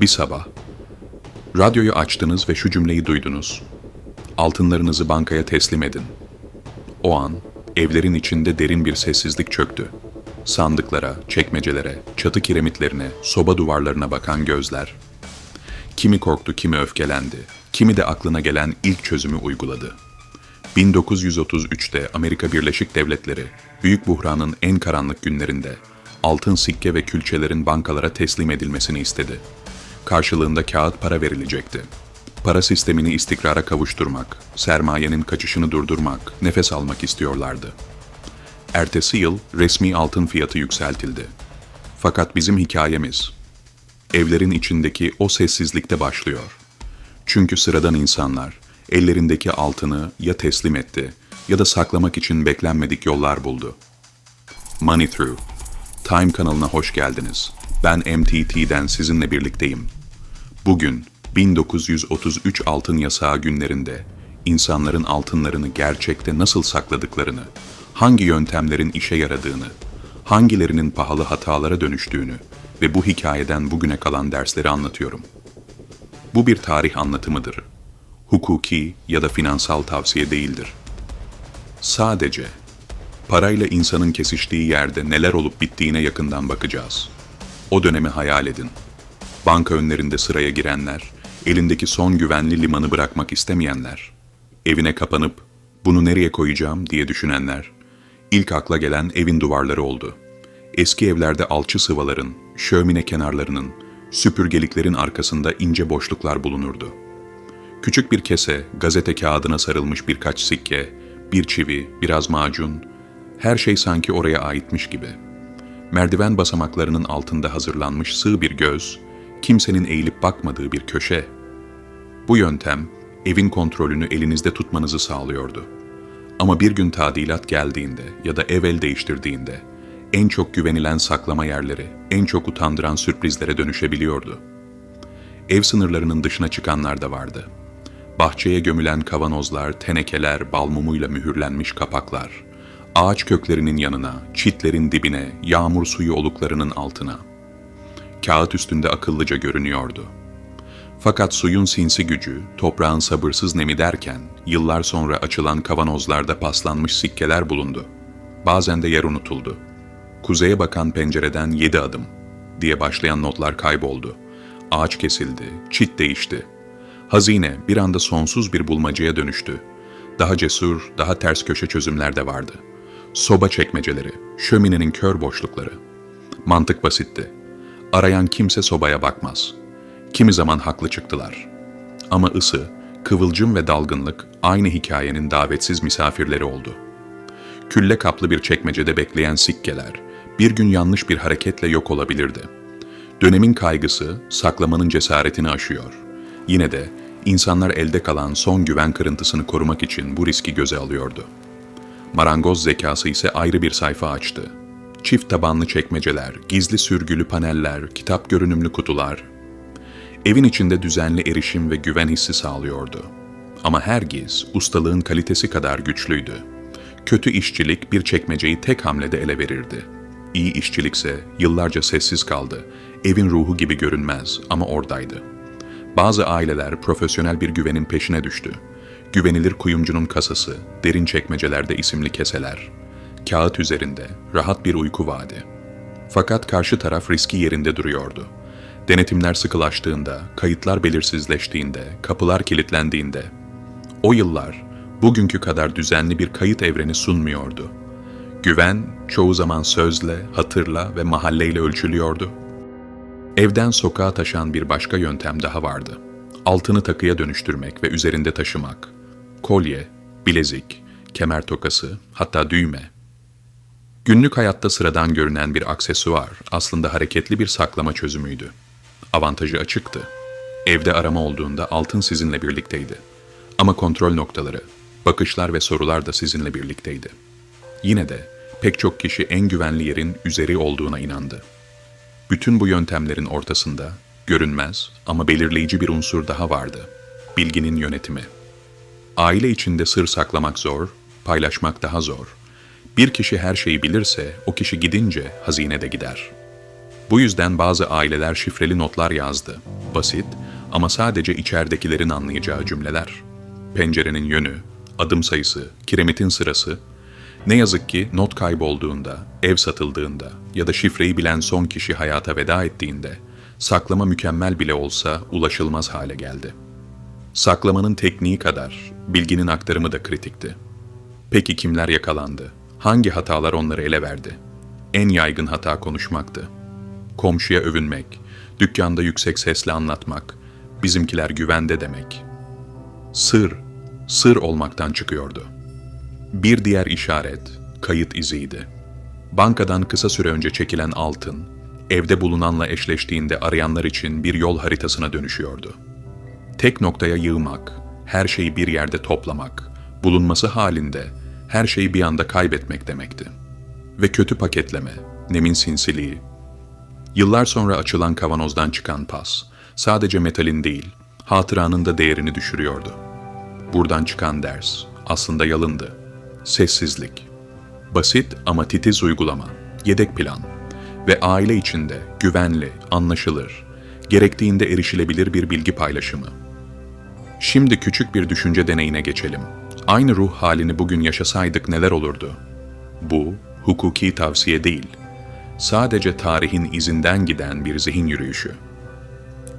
Bir sabah, radyoyu açtınız ve şu cümleyi duydunuz. Altınlarınızı bankaya teslim edin. O an evlerin içinde derin bir sessizlik çöktü. Sandıklara, çekmecelere, çatı kiremitlerine, soba duvarlarına bakan gözler. Kimi korktu, kimi öfkelendi, kimi de aklına gelen ilk çözümü uyguladı. 1933'te Amerika Birleşik Devletleri, büyük buhranın en karanlık günlerinde altın sikke ve külçelerin bankalara teslim edilmesini istedi. Karşılığında kağıt para verilecekti. Para sistemini istikrara kavuşturmak, sermayenin kaçışını durdurmak, nefes almak istiyorlardı. Ertesi yıl resmi altın fiyatı yükseltildi. Fakat bizim hikayemiz evlerin içindeki o sessizlikte başlıyor. Çünkü sıradan insanlar ellerindeki altını ya teslim etti ya da saklamak için beklenmedik yollar buldu. Money Through Time kanalına hoş geldiniz. Ben MTT'den sizinle birlikteyim. Bugün 1933 altın yasağı günlerinde insanların altınlarını gerçekte nasıl sakladıklarını, hangi yöntemlerin işe yaradığını, hangilerinin pahalı hatalara dönüştüğünü ve bu hikayeden bugüne kalan dersleri anlatıyorum. Bu bir tarih anlatımıdır. Hukuki ya da finansal tavsiye değildir. Sadece parayla insanın kesiştiği yerde neler olup bittiğine yakından bakacağız. O dönemi hayal edin. Banka önlerinde sıraya girenler, elindeki son güvenli limanı bırakmak istemeyenler, evine kapanıp bunu nereye koyacağım diye düşünenler, ilk akla gelen evin duvarları oldu. Eski evlerde alçı sıvaların, şömine kenarlarının, süpürgeliklerin arkasında ince boşluklar bulunurdu. Küçük bir kese, gazete kağıdına sarılmış birkaç sikke, bir çivi, biraz macun, her şey sanki oraya aitmiş gibi. Merdiven basamaklarının altında hazırlanmış sığ bir göz, kimsenin eğilip bakmadığı bir köşe. Bu yöntem, evin kontrolünü elinizde tutmanızı sağlıyordu. Ama bir gün tadilat geldiğinde ya da ev el değiştirdiğinde, en çok güvenilen saklama yerleri, en çok utandıran sürprizlere dönüşebiliyordu. Ev sınırlarının dışına çıkanlar da vardı. Bahçeye gömülen kavanozlar, tenekeler, bal mumuyla mühürlenmiş kapaklar, ağaç köklerinin yanına, çitlerin dibine, yağmur suyu oluklarının altına. Kağıt üstünde akıllıca görünüyordu. Fakat suyun sinsi gücü, toprağın sabırsız nemi derken, yıllar sonra açılan kavanozlarda paslanmış sikkeler bulundu. Bazen de yer unutuldu. Kuzeye bakan pencereden yedi adım diye başlayan notlar kayboldu. Ağaç kesildi, çit değişti. Hazine bir anda sonsuz bir bulmacaya dönüştü. Daha cesur, daha ters köşe çözümler de vardı. Soba çekmeceleri, şöminenin kör boşlukları. Mantık basitti. Arayan kimse sobaya bakmaz. Kimi zaman haklı çıktılar. Ama ısı, kıvılcım ve dalgınlık aynı hikayenin davetsiz misafirleri oldu. Külle kaplı bir çekmecede bekleyen sikkeler, bir gün yanlış bir hareketle yok olabilirdi. Dönemin kaygısı saklamanın cesaretini aşıyor. Yine de insanlar elde kalan son güven kırıntısını korumak için bu riski göze alıyordu. Marangoz zekası ise ayrı bir sayfa açtı. Çift tabanlı çekmeceler, gizli sürgülü paneller, kitap görünümlü kutular. Evin içinde düzenli erişim ve güven hissi sağlıyordu. Ama her giz, ustalığın kalitesi kadar güçlüydü. Kötü işçilik bir çekmeceyi tek hamlede ele verirdi. İyi işçilikse yıllarca sessiz kaldı. Evin ruhu gibi görünmez ama oradaydı. Bazı aileler profesyonel bir güvenin peşine düştü. Güvenilir kuyumcunun kasası, derin çekmecelerde isimli keseler. Kağıt üzerinde, rahat bir uyku vaadi. Fakat karşı taraf riski yerinde duruyordu. Denetimler sıkılaştığında, kayıtlar belirsizleştiğinde, kapılar kilitlendiğinde. O yıllar, bugünkü kadar düzenli bir kayıt evreni sunmuyordu. Güven, çoğu zaman sözle, hatırla ve mahalleyle ölçülüyordu. Evden sokağa taşan bir başka yöntem daha vardı. Altını takıya dönüştürmek ve üzerinde taşımak. Kolye, bilezik, kemer tokası, hatta düğme. Günlük hayatta sıradan görünen bir aksesuar aslında hareketli bir saklama çözümüydü. Avantajı açıktı. Evde arama olduğunda altın sizinle birlikteydi. Ama kontrol noktaları, bakışlar ve sorular da sizinle birlikteydi. Yine de pek çok kişi en güvenli yerin üzeri olduğuna inandı. Bütün bu yöntemlerin ortasında görünmez ama belirleyici bir unsur daha vardı. Bilginin yönetimi. Aile içinde sır saklamak zor, paylaşmak daha zor. Bir kişi her şeyi bilirse o kişi gidince hazine de gider. Bu yüzden bazı aileler şifreli notlar yazdı. Basit ama sadece içeridekilerin anlayacağı cümleler. Pencerenin yönü, adım sayısı, kiremitin sırası. Ne yazık ki not kaybolduğunda, ev satıldığında ya da şifreyi bilen son kişi hayata veda ettiğinde saklama mükemmel bile olsa ulaşılmaz hale geldi. Saklamanın tekniği kadar bilginin aktarımı da kritikti. Peki kimler yakalandı? Hangi hatalar onları ele verdi? En yaygın hata konuşmaktı. Komşuya övünmek, dükkanda yüksek sesle anlatmak, bizimkiler güvende demek. Sır, sır olmaktan çıkıyordu. Bir diğer işaret, kayıt iziydi. Bankadan kısa süre önce çekilen altın, evde bulunanla eşleştiğinde arayanlar için bir yol haritasına dönüşüyordu. Tek noktaya yığmak, her şeyi bir yerde toplamak, bulunması halinde her şeyi bir anda kaybetmek demekti. Ve kötü paketleme, nemin sinsiliği. Yıllar sonra açılan kavanozdan çıkan pas, sadece metalin değil, hatıranın da değerini düşürüyordu. Buradan çıkan ders aslında yalındı. Sessizlik. Basit ama titiz uygulama, yedek plan ve aile içinde güvenli, anlaşılır, gerektiğinde erişilebilir bir bilgi paylaşımı. Şimdi küçük bir düşünce deneyine geçelim. Aynı ruh halini bugün yaşasaydık neler olurdu? Bu, hukuki tavsiye değil. Sadece tarihin izinden giden bir zihin yürüyüşü.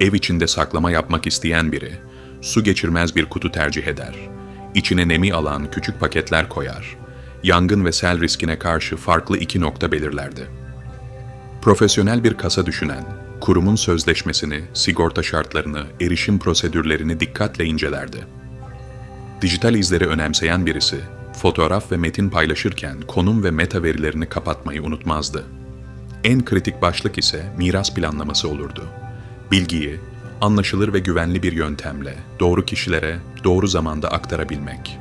Ev içinde saklama yapmak isteyen biri, su geçirmez bir kutu tercih eder. İçine nemi alan küçük paketler koyar. Yangın ve sel riskine karşı farklı iki nokta belirlerdi. Profesyonel bir kasa düşünen, kurumun sözleşmesini, sigorta şartlarını, erişim prosedürlerini dikkatle incelerdi. Dijital izleri önemseyen birisi, fotoğraf ve metin paylaşırken konum ve meta verilerini kapatmayı unutmazdı. En kritik başlık ise miras planlaması olurdu. Bilgiyi, anlaşılır ve güvenli bir yöntemle doğru kişilere doğru zamanda aktarabilmek.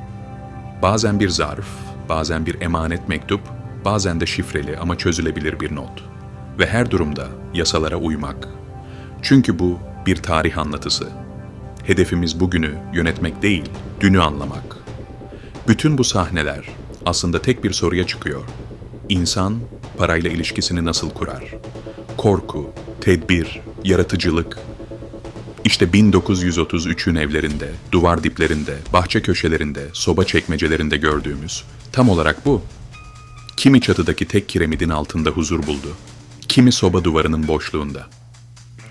Bazen bir zarf, bazen bir emanet mektup, bazen de şifreli ama çözülebilir bir not. Ve her durumda yasalara uymak. Çünkü bu bir tarih anlatısı. Hedefimiz bugünü yönetmek değil, dünü anlamak. Bütün bu sahneler aslında tek bir soruya çıkıyor. İnsan parayla ilişkisini nasıl kurar? Korku, tedbir, yaratıcılık. İşte 1933'ün evlerinde, duvar diplerinde, bahçe köşelerinde, soba çekmecelerinde gördüğümüz tam olarak bu. Kimi çatıdaki tek kiremidin altında huzur buldu, kimi soba duvarının boşluğunda,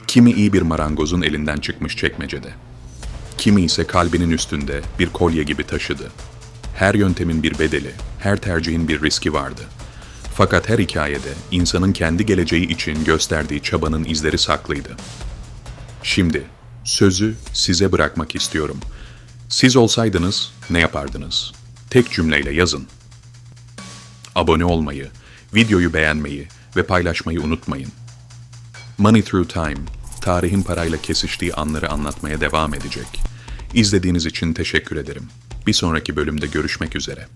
kimi iyi bir marangozun elinden çıkmış çekmecede, kimi ise kalbinin üstünde bir kolye gibi taşıdı. Her yöntemin bir bedeli, her tercihin bir riski vardı. Fakat her hikayede insanın kendi geleceği için gösterdiği çabanın izleri saklıydı. Şimdi sözü size bırakmak istiyorum. Siz olsaydınız ne yapardınız? Tek cümleyle yazın. Abone olmayı, videoyu beğenmeyi ve paylaşmayı unutmayın. Money Through Time, tarihin parayla kesiştiği anları anlatmaya devam edecek. İzlediğiniz için teşekkür ederim. Bir sonraki bölümde görüşmek üzere.